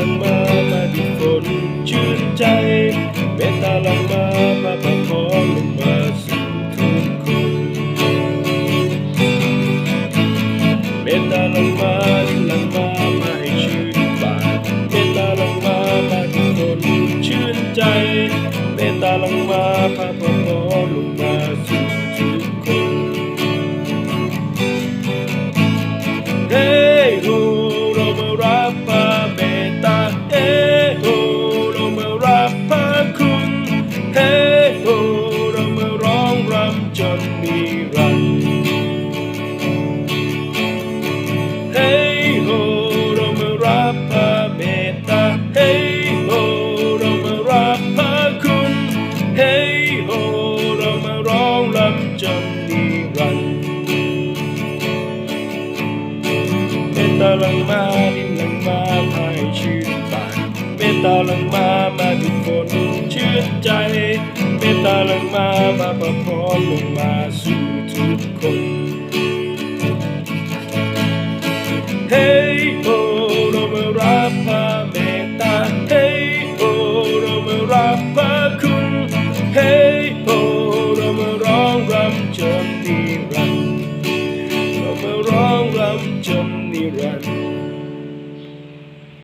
ลังมามาดูฝนชื่นใจ เมตตาลังมามาประคองลงมาสู่ทุกคนเมตตาลังมาดูลังมามาให้ชื่นบานเมตตาลังมามาดูฝนชื่นใจ เมตตาลังมาพาพ ลังมาดินหลังมาพายชื่นบานเมตตาหลังมามาดูฝนชื่นใจ เมตตาหลังมามาประพรลงมาสู่ทุกคนเฮ้โอเรามารับพระเมตตาเฮ้โอเรามารับพระคุณเฮ้โอเรามาร้องรำจนนิรันดร์เรามาร้องรำจนนิรันดร์